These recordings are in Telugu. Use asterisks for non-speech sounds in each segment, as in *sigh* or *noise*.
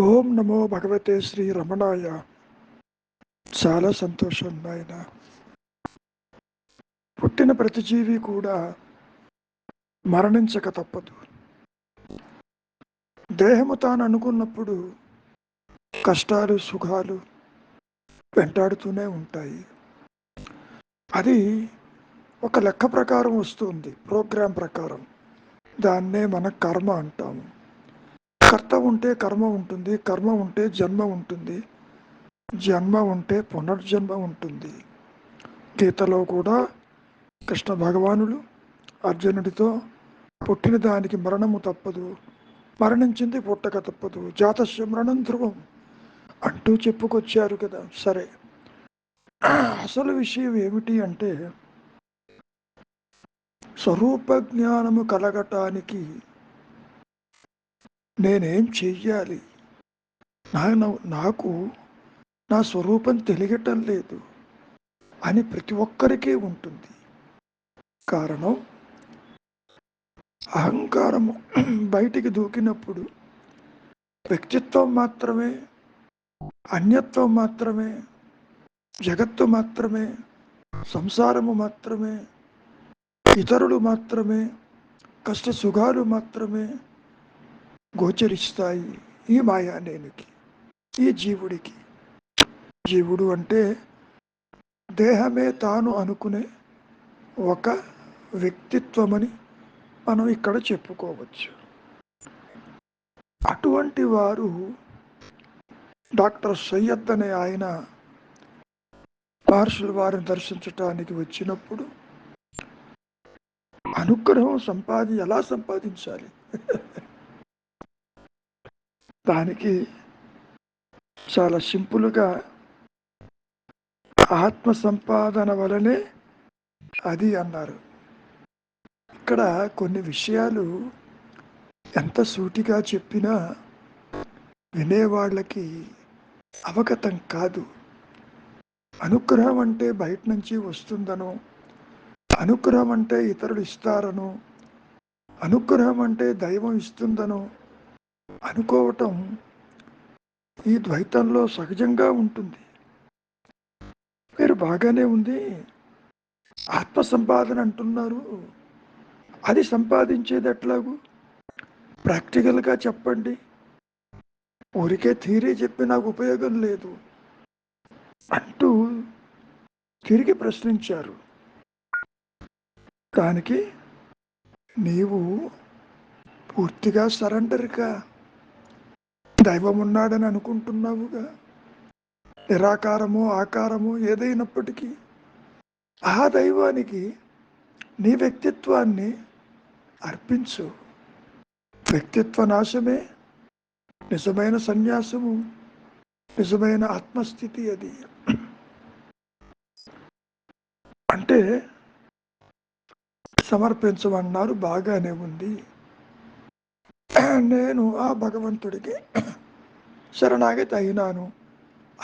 ఓం నమో భగవతే శ్రీ రమణాయ. చాలా సంతోషం నాయన. పుట్టిన ప్రతి జీవి కూడా మరణించక తప్పదు. దేహము తాను అనుకున్నప్పుడు కష్టాలు సుఖాలు వెంటాడుతూనే ఉంటాయి. అది ఒక లెక్క ప్రకారం వస్తుంది ప్రోగ్రాం ప్రకారం. దాన్నే మన కర్మ అంటాము. కర్త ఉంటే కర్మ ఉంటుంది కర్మ ఉంటే జన్మ ఉంటుంది. జన్మ ఉంటే పునర్జన్మ ఉంటుంది. గీతలో కూడా కృష్ణ భగవానుడు అర్జునుడితో పుట్టిన దానికి మరణము తప్పదు మరణించింది పుట్టక తప్పదు జాతస్య మరణం ధ్రువం అంటూ చెప్పుకొచ్చారు కదా. సరే. అసలు విషయం ఏమిటి అంటే స్వరూప జ్ఞానము కలగటానికి నేనేం చెయ్యాలి? నాకు నా స్వరూపం తెలియటం లేదు అని ప్రతి ఒక్కరికీ ఉంటుంది. కారణం అహంకారము బయటికి దూకినప్పుడు వ్యక్తిత్వం మాత్రమే అన్యత్వం మాత్రమే జగత్తు మాత్రమే సంసారము మాత్రమే ఇతరులు మాత్రమే కష్ట సుఖాలు మాత్రమే గోచరిస్తాయి. ఈ మాయానేనికి ఈ జీవుడికి. జీవుడు అంటే దేహమే తాను అనుకునే ఒక వ్యక్తిత్వమని మనం ఇక్కడ చెప్పుకోవచ్చు. అటువంటి వారు డాక్టర్ సయ్యద్ అనే ఆయన పార్షుల వారిని దర్శించటానికి వచ్చినప్పుడు అనుగ్రహం సంపాది ఎలా సంపాదించాలి? దానికి చాలా సింపుల్గా ఆత్మ సంపాదన వలనే అది అన్నారు. ఇక్కడ కొన్ని విషయాలు ఎంత సూటిగా చెప్పినా వినేవాళ్ళకి అవగతం కాదు. అనుగ్రహం అంటే బయట నుంచి వస్తుందనో అనుగ్రహం అంటే ఇతరులు ఇస్తారనో అనుగ్రహం అంటే దైవం ఇస్తుందనో అనుకోవటం ఈ ద్వైతంలో సహజంగా ఉంటుంది. మీరు బాగానే ఉంది. ఆత్మ సంపాదన అంటున్నారు. అది సంపాదించేది ఎట్లాగూ? ప్రాక్టికల్గా చెప్పండి. ఊరికే థీరీ చెప్పి నాకు ఉపయోగం లేదు అంటూ తిరిగి ప్రశ్నించారు. దానికి నీవు పూర్తిగా సరెండర్గా దైవం ఉన్నాడని అనుకుంటున్నావుగా? నిరాకారము ఆకారము ఏదైనప్పటికీ ఆ దైవానికి నీ వ్యక్తిత్వాన్ని అర్పించు. వ్యక్తిత్వ నాశమే నిజమైన సన్యాసము నిజమైన ఆత్మస్థితి అది. అంటే సమర్పించమన్నారు బాగానే ఉంది. నేను ఆ భగవంతుడికి శరణాగతి అయినాను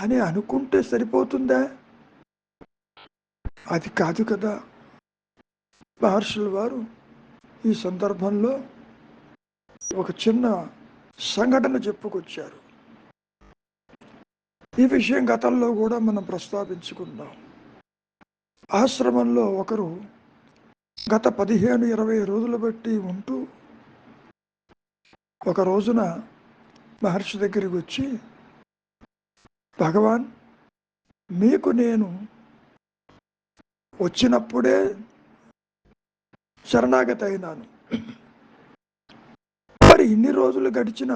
అని అనుకుంటే సరిపోతుందా? అది కాదు కదా. మహర్షుల వారు ఈ సందర్భంలో ఒక చిన్న సంఘటన చెప్పుకొచ్చారు. ఈ విషయం గతంలో కూడా మనం ప్రస్తావించుకుందాం. ఆశ్రమంలో ఒకరు గత పదిహేను ఇరవై రోజులు బట్టి ఉంటూ ఒక రోజున మహర్షి దగ్గరికి వచ్చి భగవాన్ మీకు నేను వచ్చినప్పుడే శరణాగతి అయినాను. మరి ఇన్ని రోజులు గడిచిన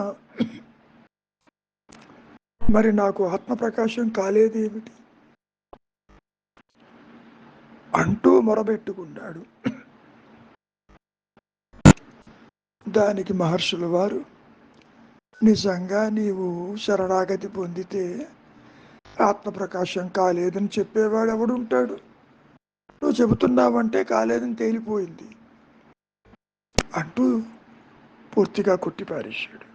మరి నాకు ఆత్మప్రకాశం కాలేదేమిటి? అంటూ మొరబెట్టుకున్నాడు. దానికి మహర్షుల వారు నిజంగా నీవు శరణాగతి పొందితే ఆత్మప్రకాశం కాలేదని చెప్పేవాడు ఎవడుంటాడు? నువ్వు చెబుతున్నావంటే కాలేదని తేలిపోయింది. అంటూ పూర్తిగా కొట్టిపారేశాడు.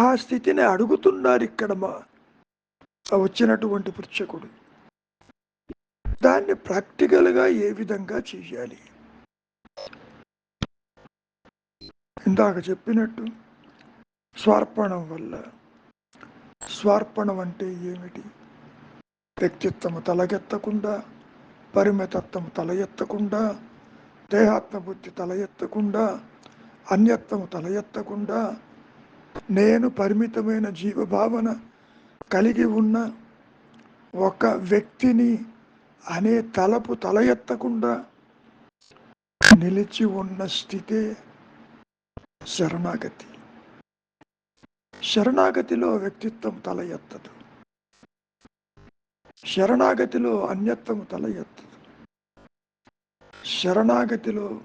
ఆ స్థితిని అడుగుతున్నారు ఇక్కడ మా వచ్చినటువంటి పుచ్చకుడు దాన్ని ప్రాక్టికల్గా ఏ విధంగా చేయాలి ఇందాక చెప్పినట్టు స్వార్పణం వల్ల. స్వార్పణం అంటే ఏమిటి? వ్యక్తిత్వము తలగెత్తకుండా పరిమితత్వము తల ఎత్తకుండా దేహాత్మబుద్ధి తల ఎత్తకుండా అన్యత్వము తల ఎత్తకుండా నేను పరిమితమైన జీవభావన కలిగి ఉన్న ఒక వ్యక్తిని అనే తలపు తల ఎత్తకుండా నిలిచి ఉన్న స్థితే శరణాగతి. శరణాగతిలో వ్యక్తిత్వం తల ఎత్తదు. శరణాగతిలో అన్యత్వం తల ఎత్తదు. శరణాగతిలో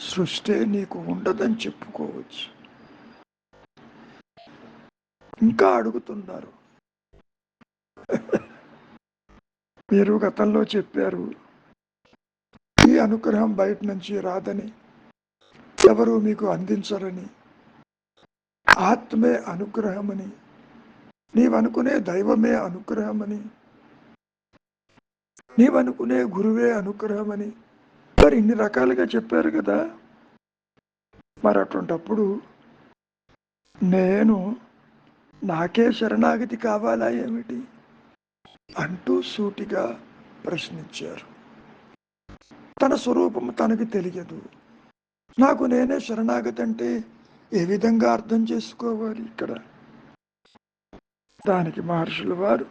సృష్టి నీకు ఉండదని చెప్పుకోవచ్చు. ఇంకా అడుగుతున్నారు. మీరు గతంలో చెప్పారు ఈ అనుగ్రహం బయట నుంచి రాదని. ఎవరు మీకు అందించరని? ఆత్మే అనుగ్రహమని. నీవనుకునే దైవమే అనుగ్రహమని. నీవనుకునే గురువే అనుగ్రహమని. మరి ఇన్ని రకాలుగా చెప్పారు కదా. మరి అటువంటప్పుడు నేను నాకే శరణాగతి కావాలా ఏమిటి? అంటూ సూటిగా ప్రశ్నించారు. తన స్వరూపం తనకు తెలియదు. నాకు నేనే శరణాగతి అంటే ఏ విధంగా అర్థం చేసుకోవాలి ఇక్కడ? దానికి మహర్షుల వారు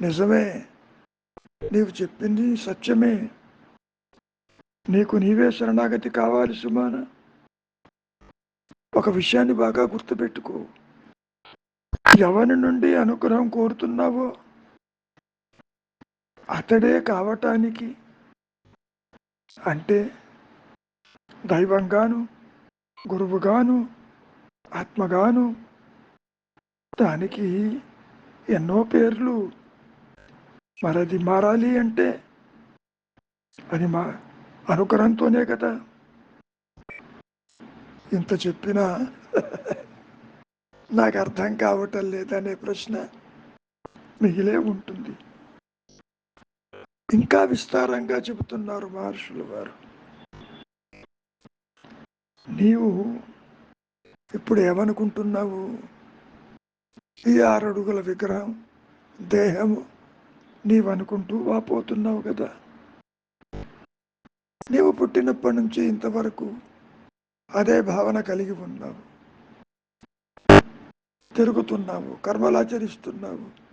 నిజమే నీవు చెప్పింది సత్యమే. నీకు నీవే శరణాగతి కావాలి సుమాన. ఒక విషయాన్ని బాగా గుర్తుపెట్టుకో. ఎవరి నుండి అనుగ్రహం కోరుతున్నావో? అతడే కావటానికి. అంటే దైవంగాను గురువుగాను ఆత్మగాను. దానికి ఎన్నో పేర్లు. మరది మారాలి అంటే అది మా అనుకరంతోనే కదా. ఇంత చెప్పినా *laughs* నాకు అర్థం కావటం లేదనే ప్రశ్న మిగిలే ఉంటుంది. ఇంకా విస్తారంగా చెబుతున్నారు మహర్షులు వారు. నీవు ఇప్పుడు ఏమనుకుంటున్నావు? ఈ ఆరడుగుల విగ్రహం దేహము నీవనుకుంటూ వాపోతున్నావు కదా. నీవు పుట్టినప్పటి నుంచి ఇంతవరకు అదే భావన కలిగి ఉన్నావు. తిరుగుతున్నావు కర్మలాచరిస్తున్నావు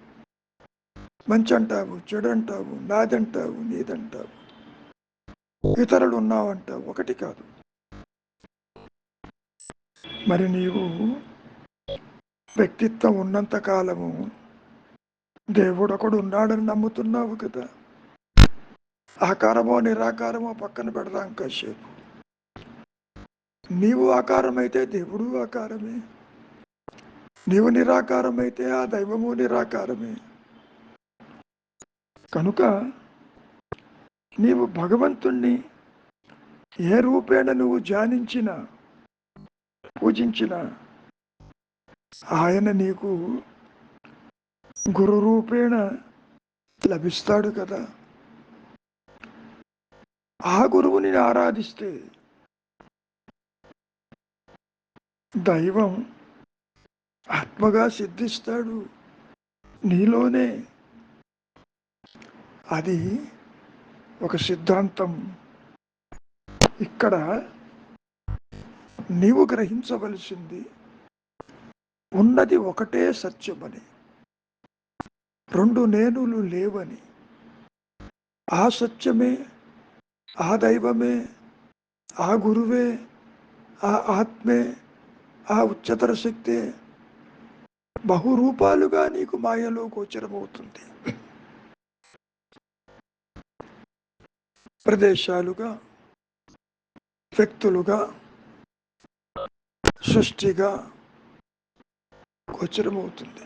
మంచి అంటావు చెడు అంటావు నాదంటావు నీదంటావు. ఇతరులు ఉన్నావంటావు. ఒకటి కాదు. మరి నీవు వ్యక్తిత్వం ఉన్నంత కాలము దేవుడు ఒకడు ఉన్నాడని నమ్ముతున్నావు కదా. ఆకారమో నిరాకారమో పక్కన పెడదాం కాసేపు. నీవు ఆకారమైతే దేవుడు ఆకారమే. నీవు నిరాకారమైతే ఆ దైవము నిరాకారమే. కనుక నీవు భగవంతుణ్ణి ఏ రూపేణ నువ్వు ధ్యానించినా పూజించిన ఆయన నీకు గురు రూపేణ లభిస్తాడు కదా. ఆ గురువుని ఆరాధిస్తే దైవం ఆత్మగా సిద్ధిస్తాడు. నీలోనే అది ఒక సిద్ధాంతం. ఇక్కడ నీవు గ్రహించవలసింది ఉన్నది ఒకటే సత్యమని. రెండు నేనులు లేవని. ఆ సత్యమే ఆ దైవమే ఆ గురువే ఆ ఆత్మే ఆ ఉచ్చతర శక్తే బహురూపాలుగా నీకు మాయలో గోచరమవుతుంది. ప్రదేశాలుగా వ్యక్తులుగా సృష్టిగా గోచరమవుతుంది.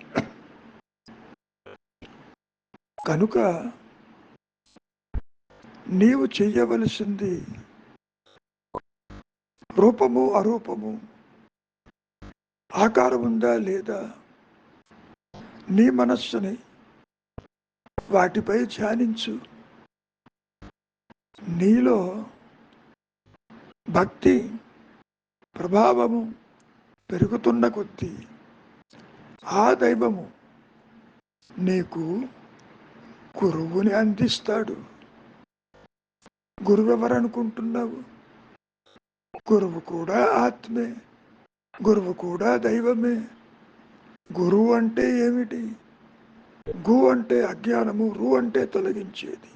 కనుక నీవు చెయ్యవలసింది రూపము అరూపము ఆకారం ఉందా లేదా నీ మనస్సుని వాటిపై ధ్యానించు. నీలో భక్తి ప్రభావము పెరుగుతున్న కొద్దీ ఆ దైవము నీకు గురువుని అందిస్తాడు. గురువు ఎవరనుకుంటున్నావు గురువు కూడా ఆత్మే. గురువు కూడా దైవమే. గురువు అంటే ఏమిటి? గు అంటే అజ్ఞానము రు అంటే తొలగించేది.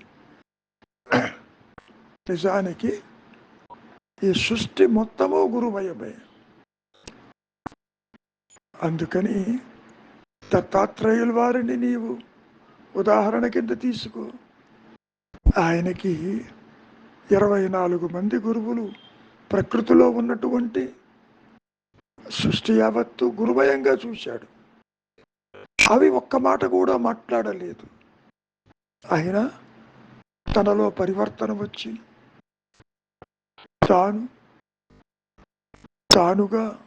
నిజానికి ఈ సృష్టి మొత్తము గురుమయమే. అందుకని దత్తాత్రేయుల వారిని నీవు ఉదాహరణ కింద తీసుకో. ఆయనకి ఇరవై నాలుగు మంది గురువులు ప్రకృతిలో ఉన్నటువంటి సృష్టి యావత్తు గురుభయంగా చూశాడు. అవి ఒక్క మాట కూడా మాట్లాడలేదు. ఆయన తనలో పరివర్తన వచ్చి తాను తానుగా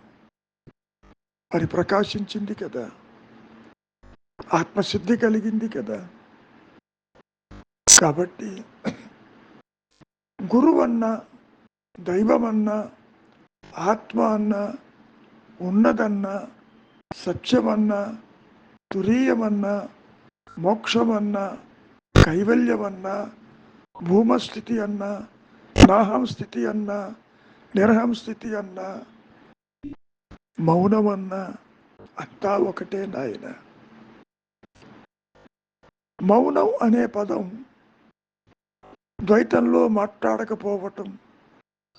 మరి ప్రకాశించింది కదా. ఆత్మసిద్ధి కలిగింది కదా. కాబట్టి గురువన్న దైవమన్నా ఆత్మ అన్న ఉన్నదన్నా సత్యమన్నా తురీయమన్నా మోక్షమన్న కైవల్యమన్నా భూమస్థితి అన్న నాహం స్థితి అన్న నిర్హం స్థితి అన్నా మౌనమన్న అంతా ఒకటే నాయన. మౌనం అనే పదం ద్వైతంలో మాట్లాడకపోవటం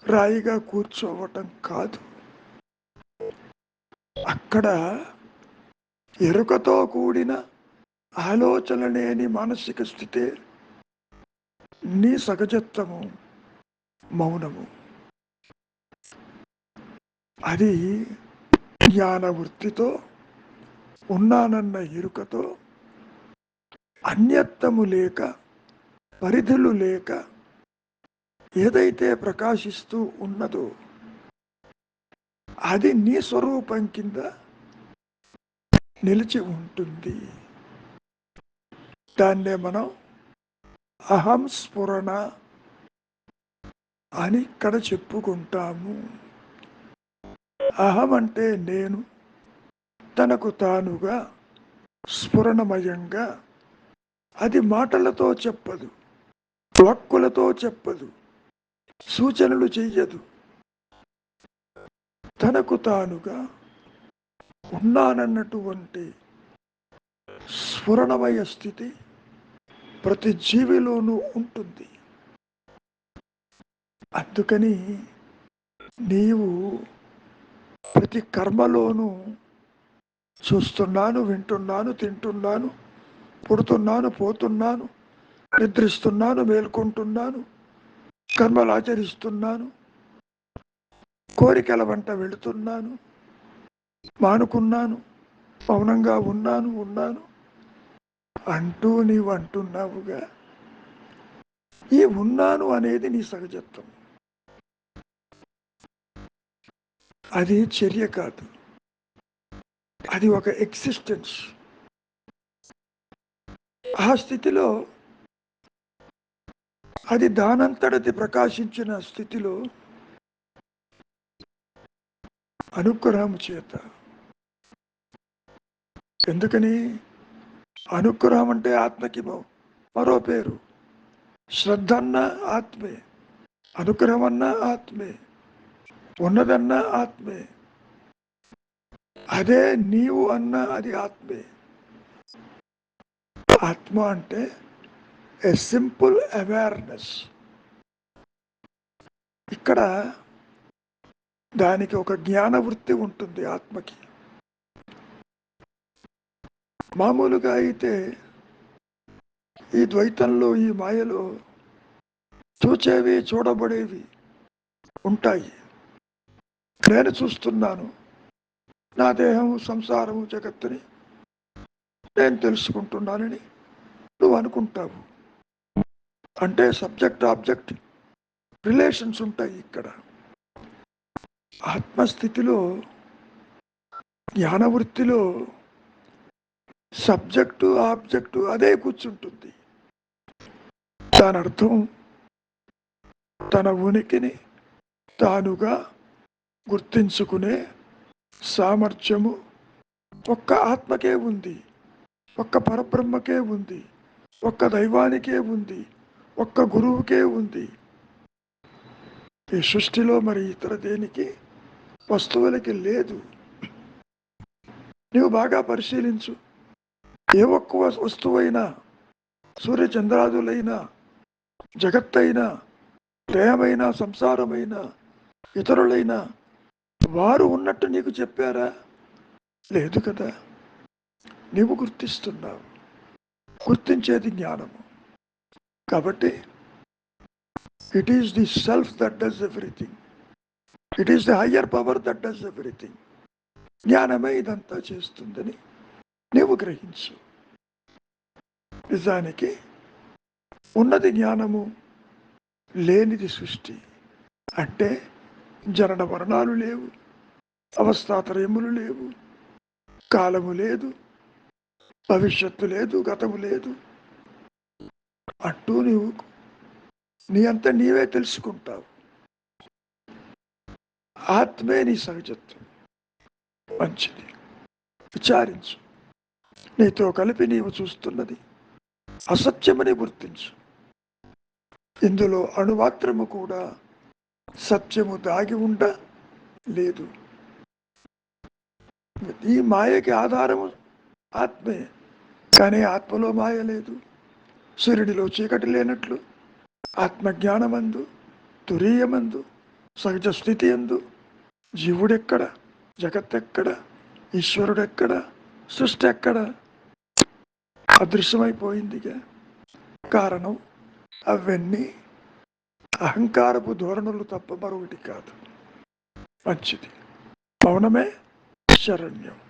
రాయిగా కూర్చోవటం కాదు. అక్కడ ఎరుకతో కూడిన ఆలోచన లేని మానసిక స్థితే నీ సహజత్వము మౌనము. అది జ్ఞాన వృత్తితో ఉన్నానన్న ఎరుకతో అన్యత్వము లేక పరిధులు లేక ఏదైతే ప్రకాశిస్తూ ఉన్నదో అది నీ స్వరూపం కింద నిలిచి ఉంటుంది. దాన్నే మనం అహం స్ఫురణ అని ఇక్కడ చెప్పుకుంటాము. అహం అంటే నేను తనకు తానుగా స్ఫురణమయంగా అది మాటలతో చెప్పదు వాక్కులతో చెప్పదు సూచనలు చెయ్యదు. తనకు తానుగా ఉన్నానన్నటువంటి స్ఫురణమయ స్థితి ప్రతి జీవిలోనూ ఉంటుంది. అందుకని నీవు ప్రతి కర్మలోనూ చూస్తున్నాను వింటున్నాను తింటున్నాను పుడుతున్నాను పోతున్నాను నిద్రిస్తున్నాను మేల్కొంటున్నాను కర్మలు ఆచరిస్తున్నాను కోరికల వంట వెళుతున్నాను మానుకున్నాను మౌనంగా ఉన్నాను ఉన్నాను అంటూ నీవు అంటున్నావుగా. ఈ ఉన్నాను అనేది నీ సహజత్వం. అది చర్య కాదు. అది ఒక ఎగ్జిస్టెన్స్ ఆ స్థితిలో అది దానంతటది ప్రకాశించిన స్థితిలో అనుగ్రహం చేత. ఎందుకని? అనుగ్రహం అంటే ఆత్మకి మరో- మరో పేరు. శ్రద్ధ అన్న ఆత్మే. అనుగ్రహం అన్న ఆత్మే. ఉన్నదన్న ఆత్మే. అదే నీవు అన్న అది ఆత్మే. ఆత్మ అంటే ఎ సింపుల్ అవేర్నెస్ ఇక్కడ దానికి ఒక జ్ఞాన వృత్తి ఉంటుంది ఆత్మకి. మామూలుగా అయితే ఈ ద్వైతంలో ఈ మాయలో చూచేవి చూడబడేవి ఉంటాయి. నేను చూస్తున్నాను. నా దేహము సంసారము జగత్తుని నేను తెలుసుకుంటున్నానని నువ్వు అనుకుంటావు. అంటే సబ్జెక్ట్ ఆబ్జెక్ట్ రిలేషన్స్ ఉంటాయి ఇక్కడ. ఆత్మస్థితిలో జ్ఞానవృత్తిలో సబ్జెక్టు ఆబ్జెక్టు అదే కూర్చుంటుంది. దాని అర్థం తన ఉనికిని తానుగా గుర్తించుకునే సామర్థ్యము ఒక్క ఆత్మకే ఉంది ఒక్క పరబ్రహ్మకే ఉంది ఒక్క దైవానికే ఉంది ఒక్క గురువుకే ఉంది. ఈ సృష్టిలో మరి ఇతర దేనికి వస్తువులకి లేదు. నీవు బాగా పరిశీలించు. ఏ ఒక్క వస్తువైనా సూర్యచంద్రాదులైనా జగత్తైనా ప్రేమైనా సంసారమైనా ఇతరులైనా వారు ఉన్నట్టు నీకు చెప్పారా? లేదు కదా. నీవు గుర్తిస్తున్నావు. గుర్తించేది జ్ఞానము. కాబట్టి it is the self that does everything it is the higher power that does everything జ్ఞానమే ఇదంతా చేస్తుందని నీవు గ్రహించు. నిజానికి ఉన్నది జ్ఞానము లేనిది సృష్టి. అంటే జనన మరణాలు లేవు. అవస్థాత్రయములు లేవు. కాలము లేదు. భవిష్యత్తు లేదు. గతము లేదు. అంటూ నీవు నీ అంత నీవే తెలుసుకుంటావు. ఆత్మే నీ సహజత్వం మంచిది. విచారించు. నీతో కలిపి నీవు చూస్తున్నది అసత్యమని గుర్తించు. ఇందులో అణుమాత్రము కూడా సత్యము దాగి ఉండ లేదు. ఈ మాయకి ఆధారము ఆత్మే కానీ ఆత్మలో మాయ లేదు. సూర్యుడిలో చీకటి లేనట్లు ఆత్మజ్ఞానమందు తురీయమందు సహజ స్థితి ఎందు జీవుడెక్కడ జగత్తెక్కడ ఈశ్వరుడెక్కడ సృష్టి ఎక్కడ అదృశ్యమైపోయిందిగా. కారణం అవన్నీ అహంకారపు ధోరణులు తప్ప మరొకటి కాదు. మంచిది. మౌనమే శరణ్యం.